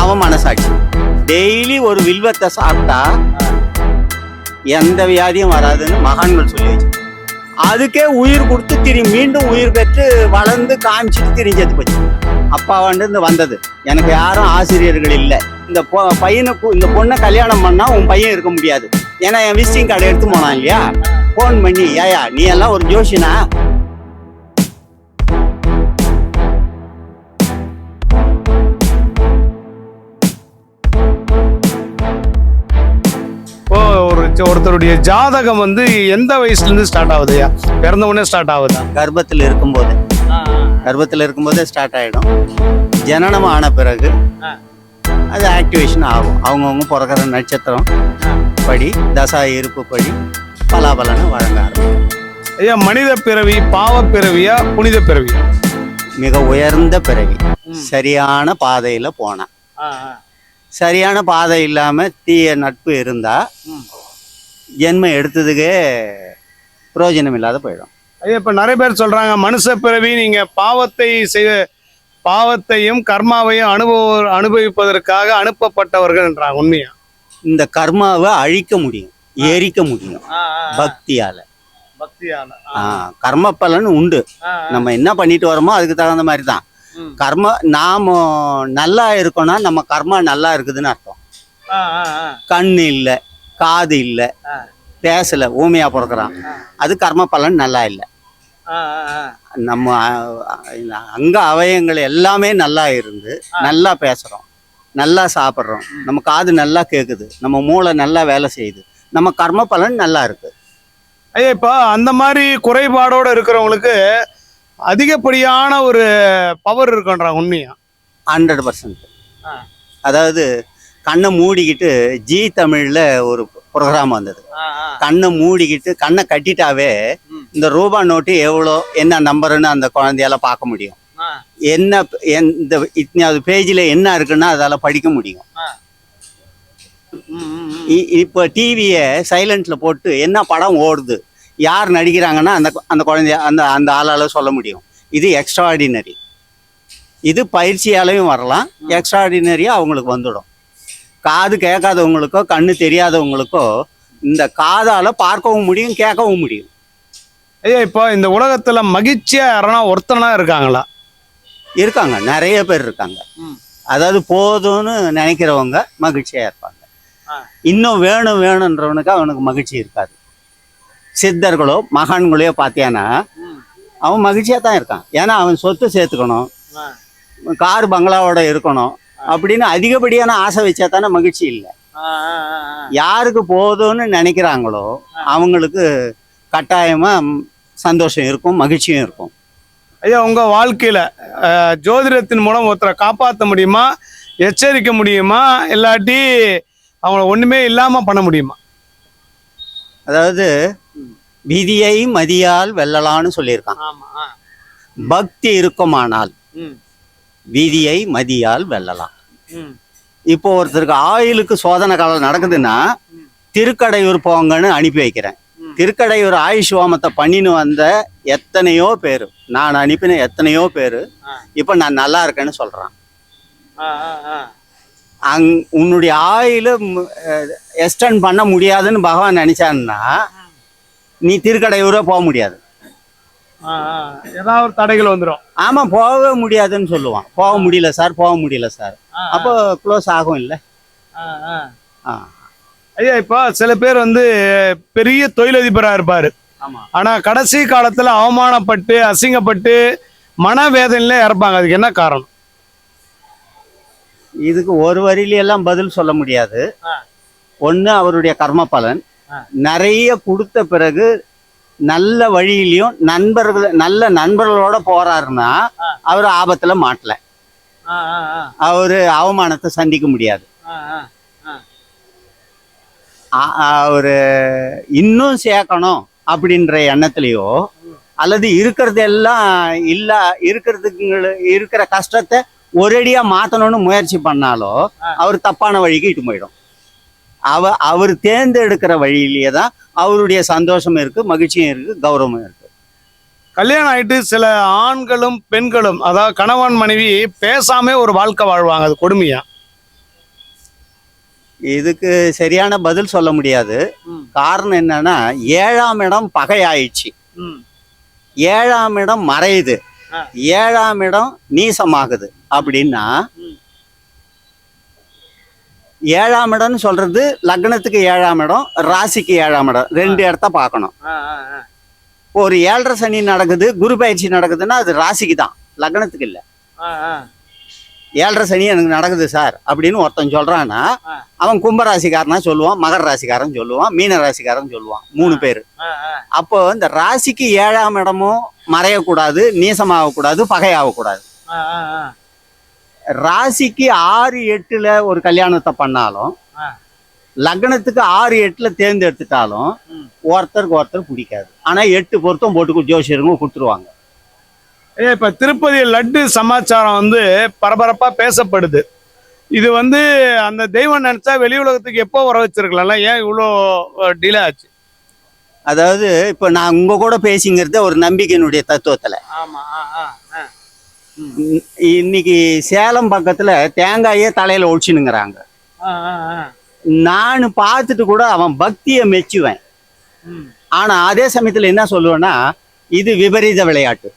அவன் மனசாட்சி டெய்லி ஒரு வில்வத்தை சாப்பிட்டா எந்த வியாதியும் வராதுன்னு மகான்கள் சொல்லி வச்சு அதுக்கே உயிர் கொடுத்து திரி மீண்டும் உயிர் பெற்று வளர்ந்து காமிச்சிட்டு திரிஞ்சது போச்சு. அப்பா வந்து வந்தது. எனக்கு யாரும் ஆசிரியர்கள் இல்லை. இந்த பையனுக்கு இந்த பொண்ணை கல்யாணம் பண்ணா உன் பையன் இருக்க முடியாது. ஏன்னா என் விசிட்டிங் கார்டு எடுத்து போனான் இல்லையா? ஃபோன் பண்ணி ஏயா நீ எல்லாம் ஒரு ஜோஷினா ஒருத்தருடைய ஜாதகம் வந்து எந்த வயசுல இருந்து ஸ்டார்ட் ஆகுதுயா பிறந்த உடனே ஸ்டார்ட் ஆகுதா? கர்ப்பத்தில் இருக்கும்போது. கர்ப்பத்தில் இருக்கும்போதே ஸ்டார்ட் ஆகிடும் ஜனனம் ஆன பிறகு. அது ஆக்டிவேஷன் ஆகும். அவங்கவுங்க பிறக்கிற நட்சத்திரம் படி தசா இருப்பு படி பலாபலனை வழங்க ஆரம்பிக்கும். ஐயா மனித பிறவி பாவ பிறவியா புனித பிறவியா மிக உயர்ந்த பிறவி. சரியான பாதையில் போனான் சரியான பாதை இல்லாமல் தீய நட்பு இருந்தால் ஜென்மம் எடுத்ததுக்கே பிரயோஜனம் இல்லாத போயிடும். ஐயா இப்ப நிறைய பேர் சொல்றாங்க மனுஷ பிறவி நீங்க பாவத்தை செய்ய பாவத்தையும் கர்மாவையும் அனுபவ அனுபவிப்பதற்காக அனுப்பப்பட்டவர்கள்ன்றாங்க உண்மையா? இந்த கர்மாவை அழிக்க முடியும் எரிக்க முடியும் பக்தியால். பக்தியால கர்ம பலன் உண்டு. நம்ம என்ன பண்ணிட்டு வரோமோ அதுக்கு தகுந்த மாதிரி தான். கர்ம நாம நல்லா இருக்கோம்னா நம்ம கர்மா நல்லா இருக்குதுன்னு அர்த்தம். கண் இல்லை காது இல்லை. பேசல ஊமையா பிறக்கிறான். அது கர்ம பலன் நல்லா இல்லை. நம்ம அங்க அவயங்கள் எல்லாமே நல்லா இருந்து நல்லா பேசுறோம் நல்லா சாப்பிட்றோம். நம்ம காது நல்லா கேட்குது நம்ம மூளை நல்லா வேலை செய்யுது நம்ம கர்ம பலன் நல்லா இருக்கு. ஐயா இப்போ அந்த மாதிரி குறைபாடோட இருக்கிறவங்களுக்கு அதிகப்படியான ஒரு பவர் இருக்குன்றாங்க உண்மையா? Hundred percent. அதாவது கண்ணை மூடிக்கிட்டு ஜி தமிழ்ல ஒரு ப்ரோக்ராம் வந்தது. கண்ணை மூடிக்கிட்டு கண்ணை கட்டிட்டாவே. இந்த ரூபா நோட்டு எவ்வளோ என்ன நம்பருன்னு அந்த குழந்தையால பார்க்க முடியும். என்ன எந்த இத்தனாவது பேஜில் என்ன இருக்குன்னா அதால படிக்க முடியும். இப்போ டிவியை சைலண்ட்ல போட்டு என்ன படம் ஓடுது யார் நடிக்கிறாங்கன்னா அந்த அந்த குழந்தைய அந்த அந்த ஆளால சொல்ல முடியும். இது எக்ஸ்ட்ராடினரி இது பயிற்சியாலையும் வரலாம் எக்ஸ்ட்ராடினரியாக அவங்களுக்கு வந்துடும். காது கேட்காதவங்களுக்கோ கண்ணு தெரியாதவங்களுக்கோ இந்த காதால பார்க்கவும் முடியும் கேட்கவும் முடியும். ஐயா இப்போ இந்த உலகத்துல மகிழ்ச்சியா யாரனா ஒருத்தனா இருக்காங்களா? இருக்காங்க. நிறைய பேர் இருக்காங்க. அதாவது போதும்னு நினைக்கிறவங்க மகிழ்ச்சியா இருப்பாங்க. இன்னும் வேணும் வேணுன்றவனுக்கு அவனுக்கு மகிழ்ச்சி இருக்காது. சித்தர்களோ மகான்களையோ பார்த்தியானா அவன் மகிழ்ச்சியா தான் இருக்கான். ஏன்னா அவன் சொத்து சேர்த்துக்கணும். கார் பங்களாவோட இருக்கணும். அப்படின்னு அதிகப்படியான ஆசை வச்சா தானே மகிழ்ச்சி இல்லை. யாருக்கு போதும்னு நினைக்கிறாங்களோ அவங்களுக்கு கட்டாயமா சந்தோஷம் இருக்கும் மகிழ்ச்சியும் இருக்கும். ஐயா உங்க வாழ்க்கையில ஜோதிடத்தின் மூலம் ஒருத்தரை காப்பாற்ற முடியுமா? எச்சரிக்க முடியுமா? இல்லாட்டி அவங்கள ஒண்ணுமே இல்லாம பண்ண முடியுமா? அதாவது விதியை மதியால் வெல்லலான்னு சொல்லியிருக்கான் ஆமா பக்தி இருக்குமானால் விதியை மதியால் வெல்லலாம். இப்போ ஒருத்தருக்கு ஆயுளுக்கு சோதனை காலம் நடக்குதுன்னா திருக்கடையூர் போங்கன்னு அனுப்பி வைக்கிறேன். திருக்கடையூர் ஆயுஷ் ஹோமத்தை பண்ணின்னு வந்த எத்தனையோ பேர் நான் அனுப்பின எத்தனையோ பேர். இப்போ நான் நல்லா இருக்கேன்னு சொல்றான். அங் உன்னுடைய ஆயுள எக்ஸ்டெண்ட் பண்ண முடியாதுன்னு பகவான் நினைச்சான்னா நீ திருக்கடையூரே போக முடியாது. ஏதாவது ஒரு தடைகள் வந்துடும் ஆமா போகவே முடியாதுன்னு சொல்லுவான். போக முடியல சார் போக முடியல சார். அப்போ க்ளோஸ் ஆகும் இல்லை? ஐயா இப்போ சில பேர் வந்து பெரிய தொழிலதிபரா இருப்பாரு. ஆமா. ஆனா கடைசி காலத்துல அவமானப்பட்டு அசிங்கப்பட்டு மனவேதனையில இறப்பாங்க. அதுக்கு என்ன காரணம்? இதுக்கு ஒரு வரியில எல்லாம் பதில் சொல்ல முடியாது. ஒண்ணு அவருடைய கர்ம பலன். நிறைய கொடுத்த பிறகு நல்ல வழியிலையும் நண்பர்கள் நல்ல நண்பர்களோட போறாருன்னா. அவர் ஆபத்துல மாட்டல. அவரு அவமானத்தை சந்திக்க முடியாது. அவரு இன்னும் சேர்க்கணும் அப்படின்ற எண்ணத்துலயோ அல்லது இருக்கிறது எல்லாம் இல்ல இருக்கிறதுக்கு இருக்கிற கஷ்டத்தை ஒரேடியா மாத்தணும்னு முயற்சி பண்ணாலோ. அவர் தப்பான வழிக்கு இட்டு போயிடும். அவ அவர் தேர்ந்தெடுக்கிற வழியிலேயே தான் அவருடைய சந்தோஷம் இருக்கு மகிழ்ச்சியும் இருக்கு கௌரவமும் இருக்கு. கல்யாணம் ஆயிட்டு சில ஆண்களும் பெண்களும் அதாவது கணவன் மனைவி பேசாம ஒரு வாழ்க்கை வாழ்வாங்க அது கொடுமையா? இதுக்கு சரியான பதில் சொல்ல முடியாது. காரணம் என்னன்னா ஏழாம் இடம் பகையாயிடுச்சு. ஏழாம் இடம் மறையுது. ஏழாம் இடம் நீசமாகுது. அப்படின்னா. ஏழாம் இடம்னு சொல்றது லக்னத்துக்கு ஏழாம் இடம் ராசிக்கு ஏழாம் இடம். ரெண்டு இடத்த பார்க்கணும். ஒரு ஏழரை சனி நடக்குது குரு பயிற்சி நடக்குதுன்னா அது ராசிக்கு தான். லக்னத்துக்கு இல்லை. ஏழரை சனி எனக்கு நடக்குது சார் அப்படின்னு ஒருத்தன் சொல்றான்னா. அவன் கும்ப ராசிக்காரனா சொல்லுவான் மகர ராசிக்காரன் சொல்லுவான் மீன ராசிக்காரன் சொல்லுவான் மூணு பேர். அப்போ இந்த ராசிக்கு ஏழாம் இடமும் மறையக்கூடாது நீசமாகக்கூடாது பகையாகக்கூடாது. ராசிக்கு ஆறு எட்டுல ஒரு கல்யாணத்தை பண்ணாலும். லக்னத்துக்கு ஆறு எட்டுல தேர்ந்தெடுத்துட்டாலும். ஒருத்தருக்கு ஒருத்தர் பிடிக்காது. ஆனா எட்டு பொருத்தம் போட்டு ஜோசியருங்க கொடுத்துருவாங்க. இப்ப திருப்பதி லட்டு சமாச்சாரம் வந்து பரபரப்பா பேசப்படுது. இது வந்து அந்த தெய்வம் நினைச்சா வெளி உலகத்துக்கு எப்போ வர வச்சிருக்கலாம்ல? ஏன் இவ்வளோ டிலே ஆச்சு? அதாவது இப்ப நான் உங்க கூட பேசிங்கிறது ஒரு நம்பிக்கையினுடைய தத்துவத்துல. இன்னைக்கு சேலம் பக்கத்துல தேங்காயே தலையில ஒழிச்சுனுங்கிறாங்க நான் பார்த்துட்டு கூட அவன் பக்தியை மெச்சுவேன். ஆனா அதே சமயத்துல என்ன சொல்லுவேன்னா இது விபரீத விளையாட்டு.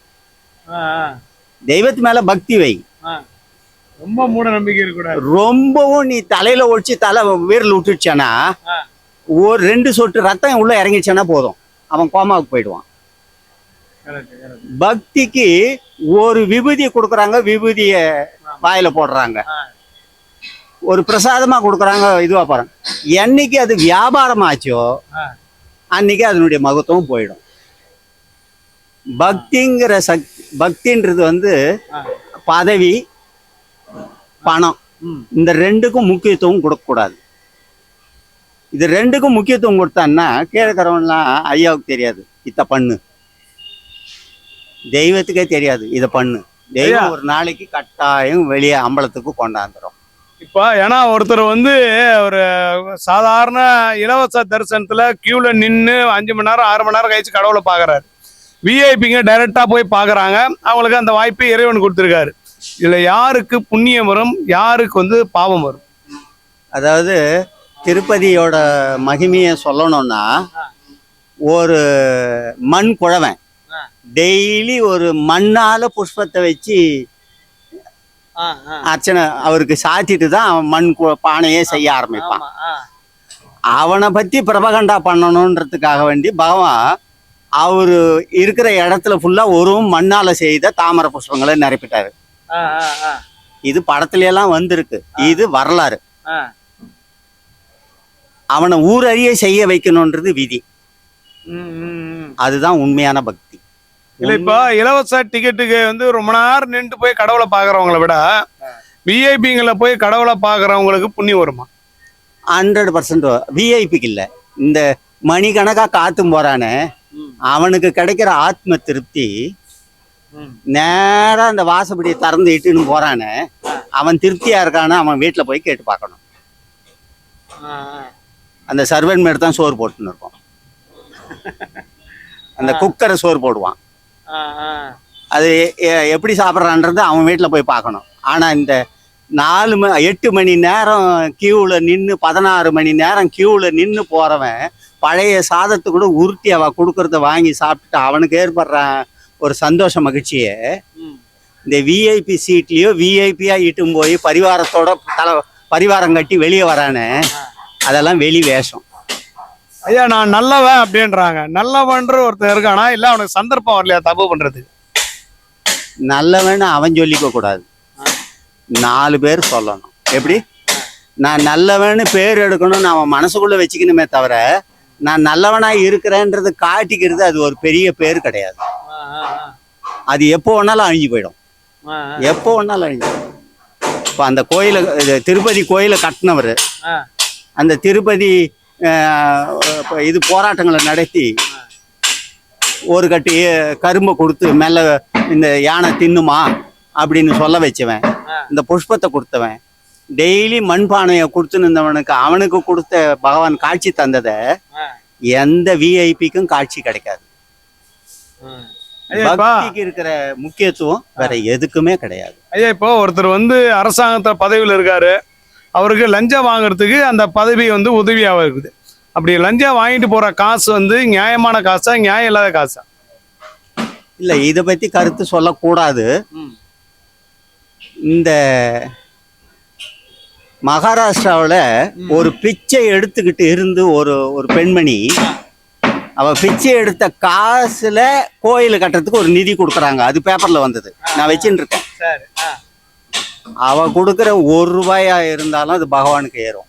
தெய்வத்து மேல பக்தி வை. ரொம்ப மூட நம்பிக்கை இருக்கக்கூடாது. ரொம்பவும் நீ தலையில ஒழிச்சு தலை வீரல் விட்டுடுச்சானா. ஒரு ரெண்டு சொட்டு ரத்தம் உள்ள இறங்கிடுச்சானா போதும். அவன் கோமாவுக்கு போயிடுவான். பக்திக்கு ஒரு விபூதியை கொடுக்குறாங்க விபூதிய வாயில போடுறாங்க. ஒரு பிரசாதமா கொடுக்குறாங்க இதுவா போறாங்க என்னைக்கு அது வியாபாரம் ஆச்சோ. அன்னைக்கு அதனுடைய மகத்துவம் போயிடும். பக்திங்கிற சக் பக்தின்றது வந்து. பதவி பணம். இந்த ரெண்டுக்கும் முக்கியத்துவம் கொடுக்கக்கூடாது. இது ரெண்டுக்கும் முக்கியத்துவம் கொடுத்தான்னா கீழக்கிறவன்லாம் ஐயாவுக்கு தெரியாது இத்த பண்ணு தெய்வத்துக்கே தெரியாது. இதை பண்ணு. தெய்வம். ஒரு நாளைக்கு கட்டாயம் வெளியே அம்பலத்துக்கு கொண்டாந்துரும். இப்போ ஏன்னா ஒருத்தர் வந்து ஒரு சாதாரண இலவச தரிசனத்துல கியூல நின்று அஞ்சு மணி நேரம் ஆறு மணி நேரம் கழிச்சு கடவுளை பார்க்கறாரு விஐபிங்க டைரக்டா போய் பார்க்கறாங்க அவங்களுக்கு அந்த வாய்ப்பை இறைவன் கொடுத்துருக்காரு. இதுல யாருக்கு புண்ணியம் வரும்? யாருக்கு வந்து பாவம் வரும்? அதாவது திருப்பதியோட மகிமையை சொல்லணும்னா ஒரு மண் குழவன். டெய்லி ஒரு மண்ணால புஷ்பத்தை வச்சு அர்ச்சனை அவருக்கு சாத்திட்டு தான் மண் பானையே செய்ய ஆரம்பிப்பான். அவனை பத்தி பிரபகண்டா பண்ணணுன்றதுக்காக வேண்டி பகவான் அவரு இருக்கிற இடத்துல ஃபுல்லா ஒரு மண்ணால செய்த தாமரை புஷ்பங்களை நிரப்பிட்டாரு. இது படத்துல எல்லாம் வந்திருக்கு இது வரலாறு. அவனை ஊரறிய செய்ய வைக்கணுன்றது விதி. அதுதான் உண்மையான பக்தி. இல்ல இப்போ இலவச டிக்கெட்டுக்கு வந்து ரொம்ப நேரம் நின்று போய் கடவுளை பார்க்கறவங்கள விட விஐபிங்களை போய் கடவுளை பார்க்கறவங்களுக்கு புண்ணியம் வருமா? ஹண்ட்ரட் பர்சன்ட் விஐபிக்கு இல்லை. இந்த மணிக்கணக்கா காத்தும் போறானே அவனுக்கு கிடைக்கிற ஆத்ம திருப்தி நேரா அந்த வாசப்படியை திறந்து இட்டுன்னு போறானே அவன் திருப்தியா இருக்கான்னு அவன் வீட்டுல போய் கேட்டு பார்க்கணும். அந்த சர்வன் மேட் தான் சோறு போட்டுன்னு இருக்கும். அந்த குக்கரை சோறு போடுவான். அது எப்படி சாப்பிட்றான்றது அவன் வீட்டில் போய் பார்க்கணும். ஆனால் இந்த நாலு ம எட்டு மணி நேரம் கியூவில் நின்று பதினாறு மணி நேரம் கியூவில் நின்று போகிறவன் பழைய சாதத்தை கூட உருட்டி அவ கொடுக்கறத வாங்கி சாப்பிட்டுட்டு அவனுக்கு ஏற்படுற ஒரு சந்தோஷ மகிழ்ச்சியை இந்த விஐபி சீட்லேயோ விஐபியாக இட்டும் போய் பரிவாரத்தோட தலை பரிவாரம் கட்டி வெளியே வரானே அதெல்லாம் வெளி வேஷம். ஐயா நான் நல்லவன் அப்படின்றாங்க. நல்லவன்ற ஒருத்தன் இருக்கானா? இல்ல அவனுக்கு சந்தர்ப்பம் வரலையா தப்பு பண்றதுக்கு? நல்லவன்னு அவன் சொல்லிக்க கூடாது. நாலு பேர் சொல்லணும். எப்படி? நான் நல்லவன்னு பேர் எடுக்கணும்னு அவன் மனசுக்குள்ள வச்சுக்கணுமே தவிர நான் நல்லவனா இருக்கிறேன்றது காட்டிக்கிறது அது ஒரு பெரிய பேர் கிடையாது. அது எப்போ வேணாலும் அழிஞ்சு போயிடும். எப்போ வேணாலும் அழிஞ்சு போயிடும். இப்போ அந்த கோயிலை திருப்பதி கோயிலை கட்டினவர். அந்த திருப்பதி இது போராட்டங்களை நடத்தி ஒரு கட்டி கரும்பை கொடுத்து மேல இந்த யானை தின்னுமா அப்படின்னு சொல்ல வச்சவன். இந்த புஷ்பத்தை கொடுத்தவன். டெய்லி மண்பானையை கொடுத்து நின்றவனுக்கு அவனுக்கு கொடுத்த பகவான் காட்சி தந்ததை எந்த விஐபிக்கும் காட்சி கிடைக்காது. பக்திக்கு இருக்கிற முக்கியத்துவம் வேற எதுக்குமே கிடையாது. ஐயா இப்போ ஒருத்தர் வந்து அரசாங்கத்துல பதவியில் இருக்காரு. அவருக்கு லஞ்சம் வாங்குறதுக்கு அந்த பதவி வந்து உதவியாக இருக்குது. அப்படி லஞ்சம் வாங்கிட்டு போற காசு வந்து நியாயமான காசா நியாயம் இல்லாத காசா? இல்ல இதை பத்தி கருத்து சொல்லக்கூடாது. இந்த மகாராஷ்டிராவில் ஒரு பிச்சை எடுத்துக்கிட்டு இருந்து ஒரு ஒரு பெண்மணி அவ பிச்சை எடுத்த காசுல கோயில் கட்டுறதுக்கு ஒரு நிதி கொடுக்குறாங்க. அது பேப்பர்ல வந்தது. நான் வச்சுட்டு இருக்கேன். சரி அவ கொடுக்குற ஒரு ரூபாயா இருந்தாலும் அது பகவானுக்கு ஏறும்.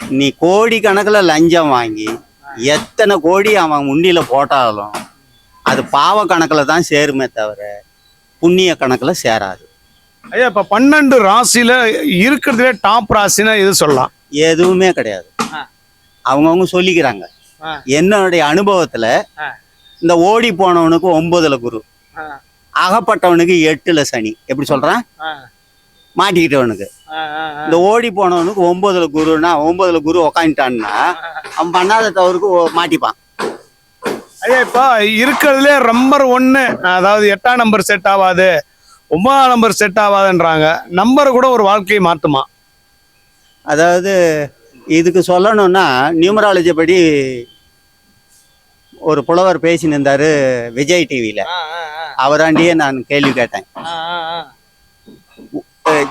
நீ கோடி கணக்கில் லஞ்சம் வாங்கி எத்தனை கோடி அவன் முண்டியில போட்டாலும் அது பாவ கணக்கில் தான் சேருமே தவிர புண்ணிய கணக்கில் சேராது. ஐயா இப்ப பன்னெண்டு ராசியில இருக்கிறதுலே டாப் ராசினா எது சொல்லலாம்? எதுவுமே கிடையாது. அவங்கவுங்க சொல்லிக்கிறாங்க. என்னுடைய அனுபவத்துல. இந்த ஓடி போனவனுக்கு ஒன்பதுல குரு. அகப்பட்டவனுக்கு எட்டுல சனி. எப்படி சொல்றான்? மாட்டிக்கிட்டவனுக்கு. இந்த ஓடி போனவனுக்கு ஒன்பதுல குருன்னா ஒன்பதுல குரு உக்காந்துட்டான்னா அவன் பண்ணாத தவறுக்கு மாட்டிப்பான். ஐயா இப்போ இருக்கிறதுலே நம்பர் ஒன்னு அதாவது எட்டாம் நம்பர் செட் ஆகாது ஒன்பதாம் நம்பர் செட் ஆகாதுன்றாங்க நம்பர் கூட ஒரு வாழ்க்கையை மாத்துமா? அதாவது இதுக்கு சொல்லணும்னா நியூமராலஜி படி ஒரு புலவர் பேசின்னு இருந்தாரு விஜய் டிவியில அவராண்டியே நான் கேள்வி கேட்டேன்.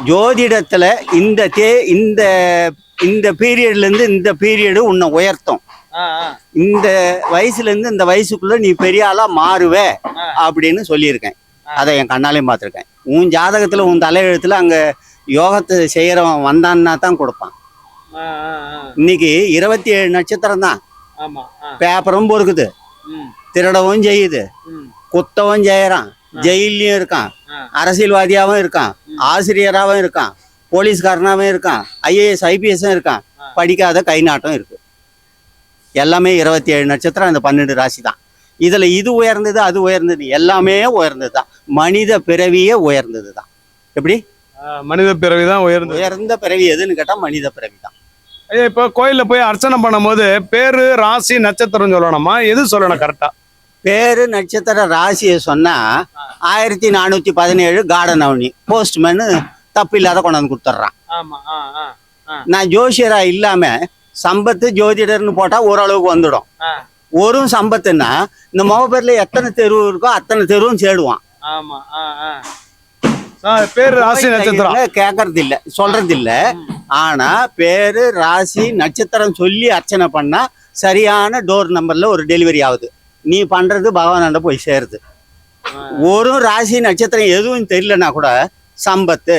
ஜோதிடத்துல இந்த தே இந்த இந்த பீரியட்ல இருந்து இந்த பீரியடு உன்னை உயர்த்தும். இந்த வயசுல இருந்து இந்த வயசுக்குள்ள நீ பெரிய ஆளா மாறுவே அப்படின்னு சொல்லியிருக்கேன். அதை என் கண்ணாலையும் பார்த்துருக்கேன். உன் ஜாதகத்துல உன் தலையெழுத்துல அங்க யோகத்தை செய்யறவன் வந்தான்னா தான் கொடுப்பான். இன்னைக்கு இருபத்தி ஏழு நட்சத்திரம் தான் பேப்பரும் பொறுக்குது. திருடவும் செய்யுது. குத்தவும் செய்யறான் ஜெயிலையும் இருக்கான். அரசியல்வாதியாவும் இருக்கான். ஆசிரியராகவும் இருக்கான். போலீஸ்காரனாவும் இருக்கான். ஐஏஎஸ் ஐபிஎஸும் இருக்கான். படிக்காத கை நாட்டம் இருக்கு. எல்லாமே இருபத்தி ஏழு நட்சத்திரம் அந்த பன்னெண்டு ராசி தான் இதுல இது உயர்ந்தது அது உயர்ந்தது எல்லாமே உயர்ந்தது தான் மனித பிறவியே உயர்ந்தது தான் எப்படி மனித பிறவி தான் உயர்ந்து உயர்ந்த பிறவி எதுன்னு கேட்டா மனித பிறவி தான் இப்போ கோயில்ல போய் அர்ச்சனை பண்ணும்போது பேரு ராசி நட்சத்திரம் சொல்லணுமா? எது சொல்லணும் கரெக்டா பேரு நட்சத்திர ராசியை சொன்னா ஆயிரத்தி நானூத்தி பதினேழு கார்டன் அவனி போஸ்ட்மேனு தப்பு இல்லாத கொண்டாந்து கொடுத்துட்றான் நான் ஜோசியரா இல்லாம சம்பத்து ஜோதிடர்னு போட்டா ஓரளவுக்கு வந்துடும். ஒரு சம்பத்துன்னா இந்த முகப்பேர்ல எத்தனை தெரு இருக்கோ அத்தனை தெருவும் சேடுவான் பேரு ராசி நட்சத்திரம். கேட்கறது இல்ல சொல்றது இல்ல ஆனா பேரு ராசி நட்சத்திரம் சொல்லி அர்ச்சனை பண்ணா சரியான டோர் நம்பர்ல ஒரு டெலிவரி ஆகுது. நீ பண்றது பகவானாண்ட போய் சேருது. ஒரு ராசி நட்சத்திரம் எதுவும் தெரியலனா கூட சம்பத்து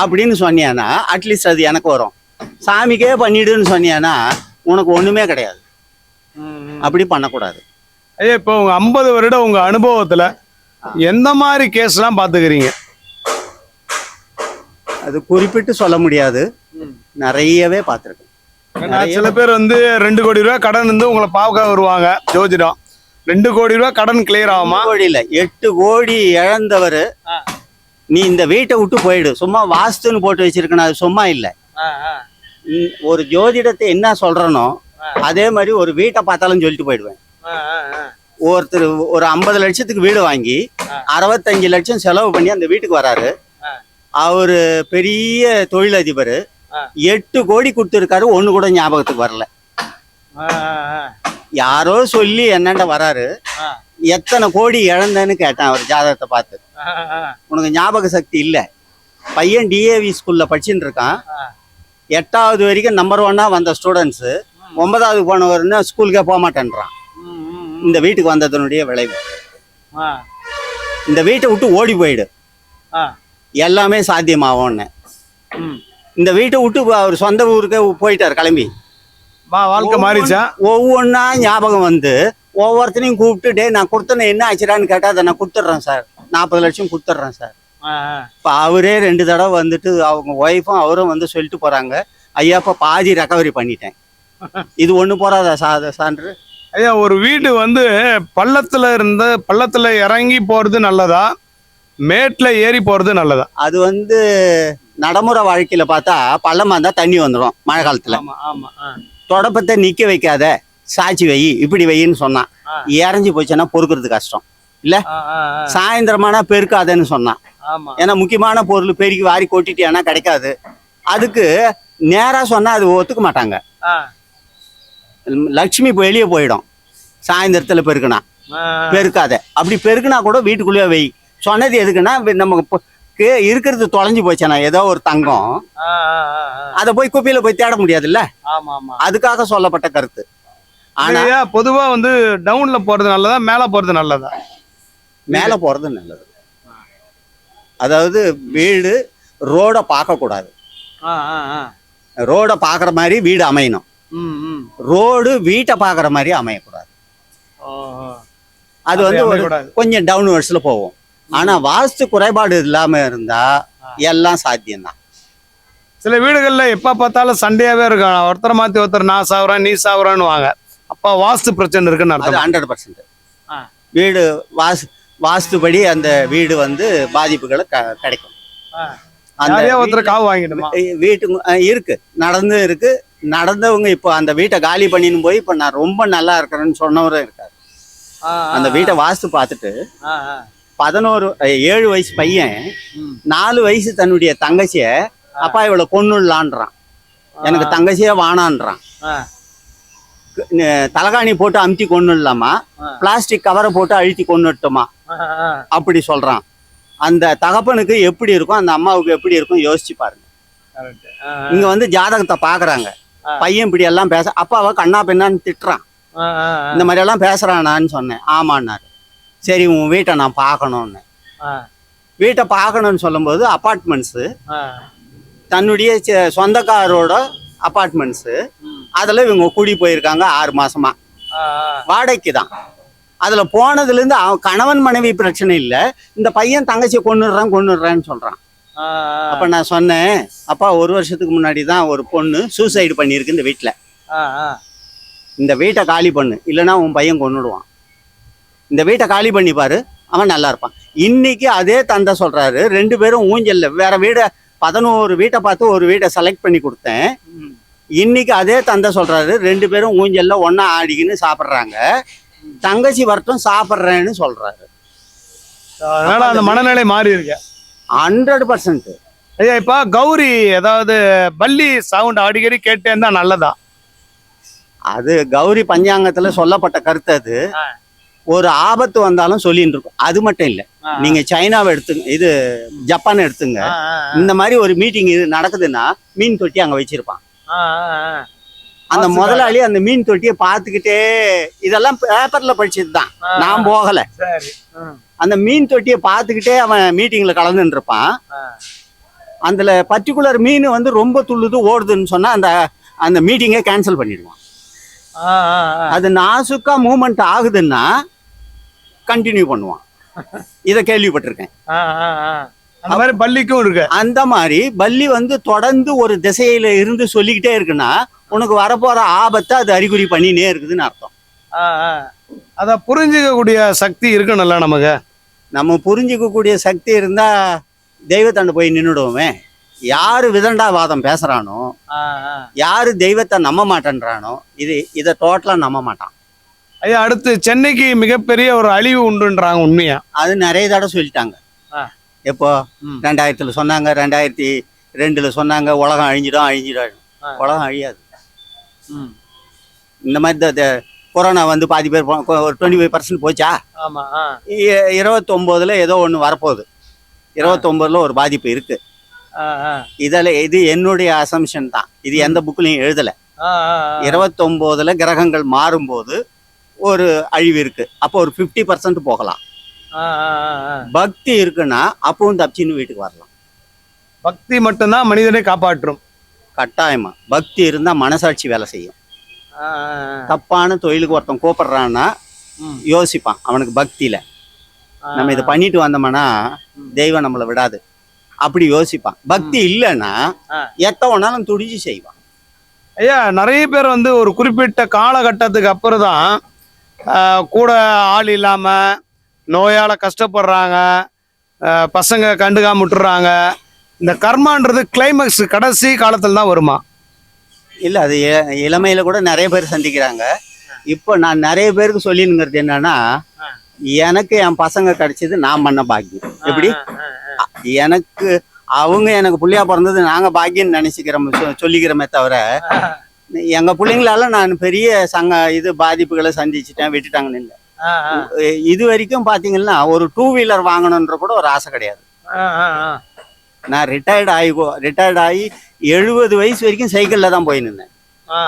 அப்படின்னு சொன்னியானா அட்லீஸ்ட் அது எனக்கு வரும். சாமிக்கே பண்ணிடுன்னு சொன்னியானா உனக்கு ஒண்ணுமே கிடையாது. அப்படி பண்ணக்கூடாது. ஐயா இப்போ உங்க ஐம்பது வருட உங்க அனுபவத்துல எந்த மாதிரி கேஸ்லாம் பாத்துக்கிறீங்க? அது குறிப்பிட்டு சொல்ல முடியாது. நிறையவே பார்த்துருக்கேன் சில பேர் வந்து ரெண்டு கோடி ரூபாய் கடன் வந்து உங்களை பார்க்க வருவாங்க ஜோதிடம். ரெண்டு கோடி ரூபாய் கடன் கிளியர் ஆகுமா? கோடி இல்ல எட்டு கோடி இழந்தவர். நீ இந்த வீட்டை விட்டு போயிடு. சும்மா வாஸ்துன்னு போட்டு வச்சிருக்கணும் அது சும்மா இல்ல. ஒரு ஜோதிடத்தை என்ன சொல்றனோ அதே மாதிரி ஒரு வீட்டை பார்த்தாலும் சொல்லிட்டு போயிடுவேன். ஒருத்தர் ஒரு ஐம்பது லட்சத்துக்கு வீடு வாங்கி அறுபத்தஞ்சு லட்சம் செலவு பண்ணி அந்த வீட்டுக்கு வராரு. அவரு பெரிய தொழிலதிபர். எட்டு கோடி கொடுத்துருக்காரு ஒண்ணு கூட ஞாபகத்துக்கு வரல. யாரோ சொல்லி என்னண்ட வராரு. எத்தனை கோடி இழந்தேன்னு கேட்டேன் அவர் ஜாதகத்தை பார்த்து. உனக்கு ஞாபக சக்தி இல்ல. பையன் டிஏவி ஸ்கூல்ல படிச்சுட்டு இருக்கான். எட்டாவது வரைக்கும் நம்பர் ஒன்னா வந்த ஸ்டூடெண்ட்ஸ் ஒன்பதாவது போனவர்னு ஸ்கூலுக்கே போக மாட்டேன்றான் இந்த வீட்டுக்கு வந்ததனுடைய விளைவு. இந்த வீட்டை விட்டு ஓடி போயிடு. எல்லாமே சாத்தியமாகும்னு. இந்த வீட்டை விட்டு அவர் சொந்த ஊருக்கு போயிட்டார் கிளம்பி. வாழ்க்கை மாறிச்சா ஒவ்வொன்றா ஞாபகம் வந்து ஒவ்வொருத்தனையும் கூப்பிட்டு டே நான் கொடுத்தன என்ன ஆச்சுடான்னு கேட்டா அதை நான் கொடுத்துட்றேன் சார். நாற்பது லட்சம் கொடுத்துட்றேன் சார். இப்போ அவரே ரெண்டு தடவை வந்துட்டு அவங்க ஒய்ஃபும் அவரும் வந்து சொல்லிட்டு போறாங்க. ஐயா இப்போ பாதி ரெக்கவரி பண்ணிட்டேன். இது ஒண்ணு போறாதா சா சான்று? ஐயா ஒரு வீடு வந்து பள்ளத்துல இருந்து பள்ளத்துல இறங்கி போறது நல்லதா? மேட்ல ஏறி போறது நல்லதா? அது வந்து நடைமுறை வாழ்க்கையில பார்த்தா பள்ளமா இருந்தா தண்ணி வந்துடும் மழை காலத்துல. ஆமா ஆமா தொடப்பத்தை நிக்க வைக்காத சாட்சி வை இப்படி வைன்னு சொன்னான். இறஞ்சி போச்சுன்னா பொறுக்கிறது கஷ்டம். சாயந்தரமானா பெருக்காதேன்னு சொன்னான். ஏன்னா முக்கியமான பொருள் பெருக்கி வாரி கொட்டிட்டியானா கிடைக்காது. அதுக்கு நேரா சொன்னா அது ஒத்துக்க மாட்டாங்க. லட்சுமி வெளியே போயிடும். சாயந்தரத்துல பெருக்குனா. பெருக்காத. அப்படி பெருக்குனா கூட வீட்டுக்குள்ளேயே வை. சொன்னது எதுக்குன்னா நமக்கு இப்போ கே- இருக்கிறது தொலைஞ்சு போச்சுனா ஏதோ ஒரு தங்கம். அதை போய் குப்பையில போய் தேட முடியாதுல்ல? அதுக்காக சொல்லப்பட்ட கருத்து. ஆனா பொதுவா வந்து டவுன்ல போறது நல்லதா மேல போறது நல்லதா? மேல போறது நல்லது. அதாவது வீடு ரோட பார்க்க கூடாது. ரோட பாக்குற மாதிரி வீடு அமையணும். ரோடு வீட்டை பாக்குற மாதிரி அமையக்கூடாது. அது வந்து. கொஞ்சம் டவுன் வர்ஸ்ல போகும் ஆனா வாஸ்து குறைபாடு இல்லாம இருந்தா எல்லாம் சாத்தியம்தான். சில வீடுகள்ல எப்ப பார்த்தாலும் சண்டையாவே இருக்கும். ஒருத்தரை மாத்தி ஒருத்தர் நான் சாவுறேன் நீ சாவுறான்னு வாங்க அப்ப வாஸ்து பிரச்சனை இருக்குன்னு அர்த்தம். Hundred percent. வீடு வாஸ் வாஸ்துபடி அந்த வீடு வந்து பாதிப்புகளை க- கிடைக்கும். அந்த ஒருத்தர் காவு வாங்கிடுமா வீ- வீட்டுக்கு அஹ் இருக்கு. நடந்து இருக்கு. நடந்தவங்க இப்போ அந்த வீட்டை காலி பண்ணின்னு போய் இப்போ நான் ரொம்ப நல்லா இருக்கிறேன்னு சொன்னவரும் இருக்காரு. அந்த வீட்டை வாஸ்து பார்த்துட்டு. பதினோரு ஏழு வயசு பையன். நாலு வயசு தன்னுடைய தங்கச்சிய அப்பா இவளை கொன்னுடலான்றான். எனக்கு தங்கச்சியே வானான்றான் தலகாணி போட்டு அமுத்தி கொன்னுடலாமா? ஆ. பிளாஸ்டிக் கவரை போட்டு அழுத்தி ஆ. அப்படி சொல்றான். அந்த தகப்பனுக்கு எப்படி இருக்கும் அந்த அம்மாவுக்கு எப்படி இருக்கும் யோசிச்சு பாருங்க. இங்க வந்து ஜாதகத்தை பாக்குறாங்க. பையன் இப்படி எல்லாம் பேச அப்பாவை கண்ணா பின்னான்னு திட்டுறான். இந்த மாதிரி எல்லாம் பேசுறானான்னு சொன்னேன். ஆமான்னாரு. சரி உன் வீட்டை நான் பார்க்கணும்னு. வீட்டை பார்க்கணும்னு சொல்லும்போது அப்பார்ட்மெண்ட்ஸு. தன்னுடைய சொந்தக்காரோட அப்பார்ட்மெண்ட்ஸு. அதில் இவங்க குடி போயிருக்காங்க ஆறு மாசமா. வாடகைக்கு தான் அதில் போனதுலேருந்து அவன் கணவன் மனைவி பிரச்சனை இல்லை. இந்த பையன் தங்கச்சியை கொண்டுடுறான் கொண்டுடுறான்னு சொல்கிறான். அப்போ நான் சொன்னேன் அப்பா ஒரு வருஷத்துக்கு முன்னாடி தான் ஒரு பொண்ணு சூசைடு பண்ணியிருக்கு இந்த வீட்டில். இந்த வீட்டை காலி பண்ணு. இல்லைன்னா உன் பையன் கொன்னுடுவான். இந்த வீட்டை காலி பண்ணி பாரு. அவன் நல்லா இருப்பான். இன்னைக்கு அதே தந்தை சொல்றாரு ரெண்டு பேரும் ஊஞ்சல்ல வேற வீடை பதினோரு வீட்டை பார்த்து ஒரு வீட்டை செலக்ட் பண்ணி கொடுத்தேன். இன்னைக்கு அதே தந்தை சொல்றாரு ரெண்டு பேரும் ஊஞ்சல்ல ஒண்ணா ஆடிக்கின்னு சாப்பிட்றாங்க. தங்கச்சி வரட்டும் சாப்பிட்றேன்னு சொல்றாரு. அதனால அந்த மனநிலை மாறி இருக்கு. ஹண்ட்ரட் பர்சன்ட் ஐயா இப்ப கௌரி ஏதாவது பள்ளி சவுண்ட் அடிக்கடி கேட்டே இருந்தா நல்லதா? அது கௌரி பஞ்சாங்கத்துல சொல்லப்பட்ட கருத்து அது. ஒரு ஆபத்து வந்தாலும் சொல்லின்னு இருக்கும் அது மட்டும் இல்ல. நீங்க சைனாவை எடுத்துங்க இது ஜப்பான் எடுத்துங்க. இந்த மாதிரி ஒரு மீட்டிங் இது நடக்குதுன்னா மீன் தொட்டி அங்க வச்சிருப்பான். அந்த முதலாளி அந்த மீன் தொட்டியை பார்த்துக்கிட்டே இதெல்லாம் பேப்பர்ல படிச்சது தான் நான் போகல. அந்த மீன் தொட்டியை பார்த்துக்கிட்டே அவன் மீட்டிங்ல கலந்துட்டு இருப்பான். அதுல பர்டிகுலர் மீன் வந்து ரொம்ப துள்ளுது ஓடுதுன்னு சொன்னா அந்த அந்த மீட்டிங்கை கேன்சல் பண்ணிடுவான். அது நாசுக்கா மூமெண்ட் ஆகுதுன்னா கண்டினியூ பண்ணுவான். இதை கேள்விப்பட்டிருக்கேன். அந்த மாதிரி பள்ளிக்கும் இருக்கு. அந்த மாதிரி பல்லி வந்து தொடர்ந்து ஒரு திசையில இருந்து சொல்லிக்கிட்டே இருக்குன்னா உனக்கு வரப்போற ஆபத்தை அது அறிகுறி பண்ணினே இருக்குதுன்னு அர்த்தம். அத புரிஞ்சுக்கக்கூடிய சக்தி இருக்கணும்ல நமக்கு? நம்ம புரிஞ்சுக்கக்கூடிய சக்தி இருந்தா தெய்வத்தாண்டு போய் நின்றுடுவோமே யாரு விதண்டாவாதம் பேசுறானோ. யாரு தெய்வத்தை நம்ப மாட்டேன்றானோ இது இதை டோட்டலா நம்ப மாட்டான் ஐயா அடுத்து சென்னைக்கு மிகப்பெரிய ஒரு அழிவு உண்டுன்றாங்க உண்மையா அது நிறைய தடவை சொல்லிட்டாங்க. எப்போ. ரெண்டாயிரத்துல சொன்னாங்க ரெண்டாயிரத்தி ரெண்டுல சொன்னாங்க உலகம் அழிஞ்சிடும் அழிஞ்சிடும். உலகம் அழியாது. இந்த மாதிரி கொரோனா வந்து பாதி பேர் ஒரு டுவெண்ட்டி ஃபைவ் பர்சன்ட் போச்சா இருபத்தொம்போதுல ஏதோ ஒன்று வரப்போகுது இருபத்தொம்போதுல ஒரு பாதிப்பு இருக்கு ஆ, ஆ. இதில் இது என்னுடைய அசம்ஷன் தான். இது எந்த புக்லையும் எழுதலை. இருபத்தொம்போதுல கிரகங்கள் மாறும்போது ஒரு அழிவு இருக்கு. அப்போ ஒரு ஃபிஃப்டி பர்சன்ட் போகலாம். பக்தி இருக்குன்னா அப்பவும் தப்பிச்சின்னு வீட்டுக்கு வரலாம். பக்தி மட்டும்தான் மனிதனை காப்பாற்றும். கட்டாயமா. பக்தி இருந்தா மனசாட்சி வேலை செய்யும். தப்பான தொழிலுக்கு ஒருத்தன் கூப்பிடுறான்னா. யோசிப்பான். அவனுக்கு பக்தியில. நம்ம இதை பண்ணிட்டு வந்தோம்னா தெய்வம் நம்மளை விடாது. அப்படி யோசிப்பான். பக்தி இல்லைன்னா. எத்த ஒன்னாலும் துடிச்சு செய்வான். ஐயா நிறைய பேர் வந்து ஒரு குறிப்பிட்ட காலகட்டத்துக்கு அப்புறம் தான் கூட ஆள் இல்லாம நோயால கஷ்டப்படுறாங்க பசங்க கண்டுக்காம விட்டுறாங்க. இந்த கர்மான்றது கிளைமேக்ஸ் கடைசி காலத்துல தான் வருமா? இல்ல அது இளமையில கூட நிறைய பேர் சந்திக்கிறாங்க. இப்போ நான் நிறைய பேருக்கு சொல்லினுங்கிறது என்னன்னா எனக்கு என் பசங்க கிடைச்சது நான் பண்ண பாக்கியம். எப்படி? எனக்கு அவங்க எனக்கு புள்ளையா பிறந்தது நாங்க பாக்கியம் நினைச்சுக்கிறோம் சொல்லிக்கிறோமே தவிர எங்க பிள்ளைங்களால நான் பெரிய சங்க இது பாதிப்புகளை சந்திச்சுட்டேன் விட்டுட்டாங்கன்னு இல்லை இது வரைக்கும் பாத்தீங்கன்னா ஒரு டூ வீலர் வாங்கணுன்ற கூட ஒரு ஆசை கிடையாது. நான் ரிட்டையர்ட் ஆகி ரிட்டையர்ட் ஆகி எழுபது வயசு வரைக்கும் சைக்கிள்ல தான் போய் நின்னேன்.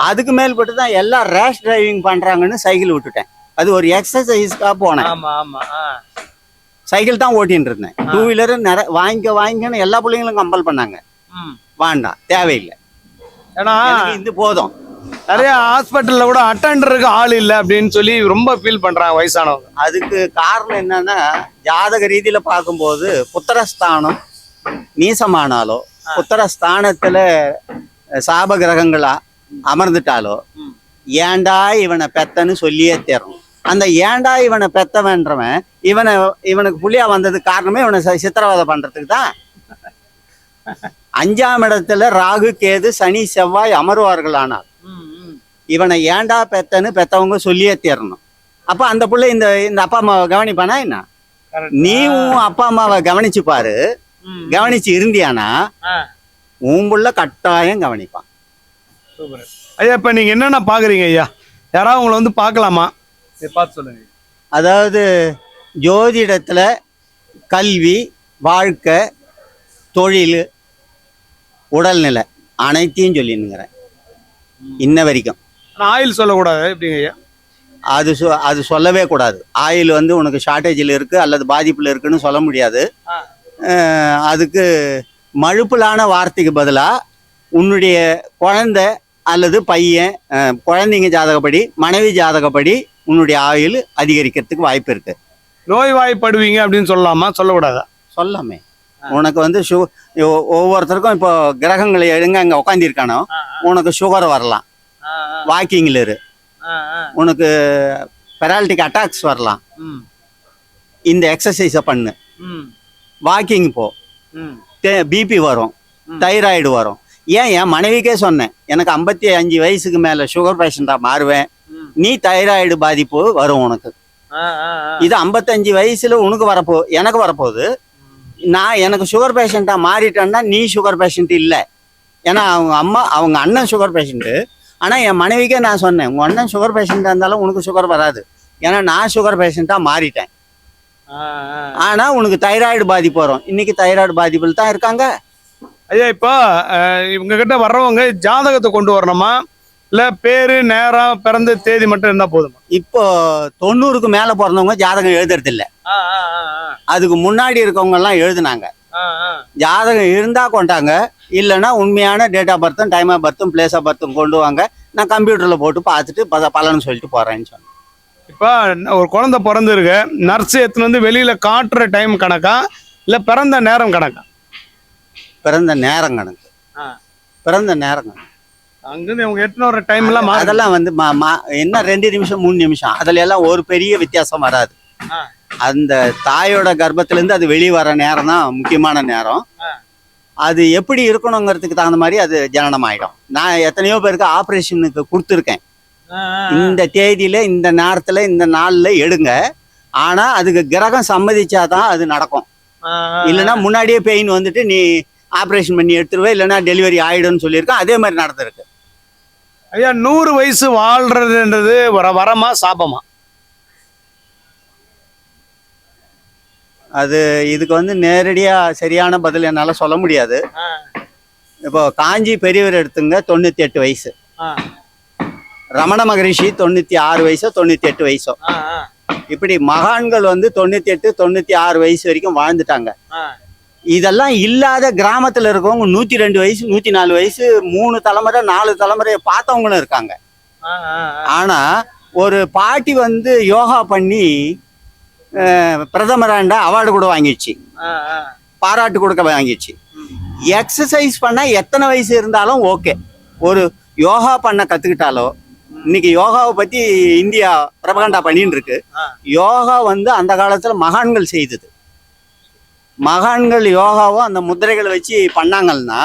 அதுக்கு மேல்பட்டு தான் எல்லாம் ரேஷ் டிரைவிங் பண்றாங்கன்னு சைக்கிள் விட்டுட்டேன் அது ஒரு எக்ஸசைஸ்க்காக போனேன். சைக்கிள் தான் ஓட்டின்னு இருந்தேன். டூ வீலர் நிறைய வாங்கிக்க வாங்கிக்கன்னு எல்லா பிள்ளைங்களும் கம்பல் பண்ணாங்க. வேண்டாம் தேவையில்லை. ஏன்னா இது போதும். நிறைய ஹாஸ்பிட்டல்ல கூட அட்டண்டருக்கு ஆள் இல்ல அப்படின்னு சொல்லி ரொம்ப ஃபீல் பண்றாங்க வயசானவங்க. அதுக்கு காரணம் என்னன்னா ஜாதக ரீதியில பார்க்கும்போது புத்திரஸ்தானம் நீசமானாலோ புத்திரஸ்தானத்துல சாப கிரகங்களா அமர்ந்துட்டாலோ ம். ஏன்டா இவனை பெத்தன்னு சொல்லியே தேரணும். அந்த ஏன்டா இவனை பெத்தவன்றவன் இவனை இவனுக்கு புள்ளியா வந்தது காரணமே இவனை சித்திரவதை பண்றதுக்கு தான். அஞ்சாம் இடத்துல ராகு கேது சனி செவ்வாய் அமர்வார்கள் ஆனால் இவனை ஏன்டா பெத்தன்னு பெத்தவங்க சொல்லியே தேரணும். அப்ப அந்த புள்ள இந்த இந்த அப்பா அம்மாவை கவனிப்பானா என்ன? நீ உன் அப்பா அம்மாவை கவனிச்சு பாரு. கவனிச்சு இருந்தியானா. உன் புள்ள கட்டாயம் கவனிப்பான். ஐயா இப்ப நீங்க என்னென்ன பாக்குறீங்க ஐயா? யாராவது உங்களை வந்து பார்க்கலாமா? பார்த்து சொல்லுங்க. அதாவது ஜோதிடத்துல கல்வி வாழ்க்கை தொழில் உடல்நிலை அனைத்தையும் சொல்லினுங்கிறேன் இன்ன வரைக்கும். ஆயில் சொல்லக்கூடாது எப்படிங்க அது சொ அது சொல்லவே கூடாது. ஆயில் வந்து உனக்கு ஷார்ட்டேஜில் இருக்குது அல்லது பாதிப்பில் இருக்குன்னு சொல்ல முடியாது. அதுக்கு மழுப்பலான வார்த்தைக்கு பதிலாக உன்னுடைய குழந்தை அல்லது பையன் குழந்தைங்க ஜாதகப்படி மனைவி ஜாதகப்படி உன்னுடைய ஆயுள் அதிகரிக்கிறதுக்கு வாய்ப்பு இருக்கு. நோய்வாய்ப்படுவீங்க அப்படின்னு சொல்லலாமா? சொல்லக்கூடாதா? சொல்லாமே. உனக்கு வந்து சு ஒவ்வொருத்தருக்கும் இப்போ கிரகங்களை எங்க அங்கே உட்காந்துருக்கானோ உனக்கு சுகர் வரலாம். வாக்கிங்கில் இரு. உனக்கு பெராலிட்டிக் அட்டாக்ஸ் வரலாம். இந்த எக்ஸசைஸை பண்ணு. வாக்கிங் போ. பிபி வரும். தைராய்டு வரும். ஏன் என் மனைவிக்கே சொன்னேன் எனக்கு ஐம்பத்தி அஞ்சு வயசுக்கு மேலே சுகர் பேஷண்ட்டாக மாறுவேன். நீ தைராய்டு பாதிப்பு வரும் உனக்கு. இது ஐம்பத்தஞ்சு வயசுல உனக்கு வரப்போ எனக்கு வரப்போகுது. நான் எனக்கு சுகர் பேஷண்ட்டாக மாறிட்டேன்னா நீ சுகர் பேஷண்ட் இல்லை. ஏன்னா அவங்க அம்மா அவங்க அண்ணன் சுகர் பேஷண்ட்டு ஆனால் என் மனைவிக்கே நான் சொன்னேன் உங்கள் அண்ணன் சுகர் பேஷண்ட்டாக இருந்தாலும் உனக்கு சுகர் வராது. ஏன்னா நான் சுகர் பேஷண்ட்டாக மாறிட்டேன். ஆனால் உனக்கு தைராய்டு பாதிப்பு வரும். இன்னைக்கு தைராய்டு பாதிப்பில் தான் இருக்காங்க. ஐயா இப்போ இவங்க கிட்ட வர்றவங்க ஜாதகத்தை கொண்டு வரணுமா? இல்ல பேரு நேரம் பிறந்த தேதி மட்டும் இருந்தா போதுமா? இப்போ தொண்ணூறுக்கு மேலே பிறந்தவங்க ஜாதகம் எழுதுறது இல்ல அதுக்கு முன்னாடி இருக்கவங்க எல்லாம் எழுதுனாங்க ஜாதகம் இருந்தா கொண்டாங்க. இல்லைன்னா உண்மையான டேட் ஆஃப் பர்த்தும் டைம் ஆஃப் பர்த்தும் பிளேஸ் ஆஃப் பர்த்தும் கொண்டு வாங்க. நான் கம்ப்யூட்டர்ல போட்டு பார்த்துட்டு பத பலன்னு சொல்லிட்டு போறேன்னு சொன்னேன். இப்போ ஒரு குழந்தை பிறந்திருக்கு. நர்ஸ் எடுத்துன்னு வந்து வெளியில காட்டுற டைம் கணக்கா? இல்ல பிறந்த நேரம் கணக்கா? பிறந்த நேரம் கணக்கு. பிறந்த நேரம் கணக்கு. அங்கிருந்து இவங்க எட்டுன்னு வர டைம் எல்லாம். அதெல்லாம் வந்து என்ன ரெண்டு நிமிஷம் மூணு நிமிஷம் அதுல எல்லாம் ஒரு பெரிய வித்தியாசம் வராது. அந்த தாயோட கர்ப்பத்துல இருந்து அது வெளியே வர நேரம் தான் முக்கியமான நேரம். அது எப்படி இருக்கணுங்கிறதுக்கு தகுந்த மாதிரி அது ஜனனம் ஆயிடும் நான் எத்தனையோ பேருக்கு ஆப்ரேஷனுக்கு கொடுத்துருக்கேன். இந்த தேதியில இந்த நேரத்துல இந்த நாள்ல எடுங்க. ஆனா அதுக்கு கிரகம் சம்மதிச்சாதான் அது நடக்கும். இல்லைன்னா முன்னாடியே பெயின் வந்துட்டு நீ ஆப்ரேஷன் பண்ணி எடுத்துருவே இல்லைன்னா டெலிவரி ஆயிடும்னு சொல்லியிருக்கேன். அதே மாதிரி நடந்திருக்கு. ஐயா நூறு வயசு வாழ்றதுன்றது வர வரமா சாபமா? அது இதுக்கு வந்து நேரடியா சரியான பதில் என்னால சொல்ல முடியாது. இப்போ காஞ்சி பெரியவர் எடுத்துங்க தொண்ணூத்தி எட்டு வயசு ரமண மகரிஷி தொண்ணூத்தி ஆறு வயசோ. தொண்ணூத்தி எட்டு வயசோ இப்படி மகான்கள் வந்து தொண்ணூத்தி எட்டு தொண்ணூத்தி ஆறு வயசு வரைக்கும் வாழ்ந்துட்டாங்க. இதெல்லாம் இல்லாத கிராமத்துல இருக்கவங்க நூத்தி ரெண்டு வயசு நூத்தி நாலு வயசு மூணு தலைமுறை நாலு தலைமுறையை பார்த்தவங்களும் இருக்காங்க. ஆனா ஒரு பாட்டி வந்து யோகா பண்ணி பிரதமராண்ட அவார்டு கூட வாங்கிடுச்சு. பாராட்டு கொடுக்க வாங்கிடுச்சு. எக்ஸசைஸ் பண்ணா எத்தனை வயசு இருந்தாலும் ஓகே. ஒரு யோகா பண்ண கத்துக்கிட்டாலோ இன்னைக்கு யோகாவை பத்தி இந்தியா பிரபகண்டா பண்ணின்னு இருக்கு. யோகா வந்து அந்த காலத்துல மகான்கள் செய்தது. மகான்கள் யோகாவை அந்த முத்திரைகளை வச்சு பண்ணாங்கன்னா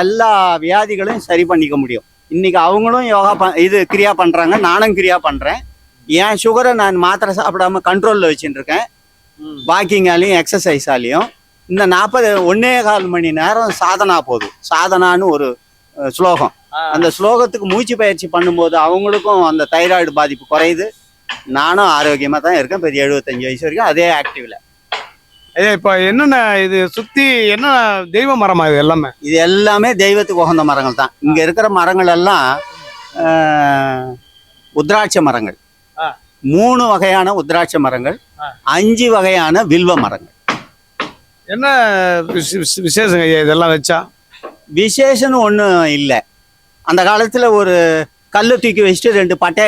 எல்லா வியாதிகளையும் சரி பண்ணிக்க முடியும். இன்னைக்கு அவங்களும் யோகா ப இது கிரியா பண்றாங்க. நானும் கிரியா பண்றேன். என் சுகரை நான் மாத்திரை சாப்பிடாம கண்ட்ரோல்ல வச்சுட்டு இருக்கேன். வாக்கிங்காலையும் எக்ஸசைஸாலையும் இந்த நாற்பது ஒன்னே கால் மணி நேரம் சாதனா போதும். சாதனான்னு ஒரு ஸ்லோகம். அந்த ஸ்லோகத்துக்கு மூச்சு பயிற்சி பண்ணும்போது அவங்களுக்கும் அந்த தைராய்டு பாதிப்பு குறையுது. நானும் ஆரோக்கியமாக தான் இருக்கேன். பெரிய எழுபத்தஞ்சு வயசு வரைக்கும் அதே ஆக்டிவ்ல ஐயா இப்போ என்னென்ன இது சுத்தி என்ன தெய்வ மரமா இது எல்லாமே? இது எல்லாமே தெய்வத்துக்கு உகந்த மரங்கள் தான். இங்க இருக்கிற மரங்கள் எல்லாம் உத்ராட்ச மரங்கள். மூணு வகையான உத்ராட்ச மரங்கள். அஞ்சு வகையான வில்வ மரங்கள். என்ன விசே- விசே- விசேஷங்க ஐயா இதெல்லாம் வச்சா? விசேஷம்னு ஒன்றும் இல்லை. அந்த காலத்தில் ஒரு கல்லை தூக்கி வச்சுட்டு ரெண்டு பட்டை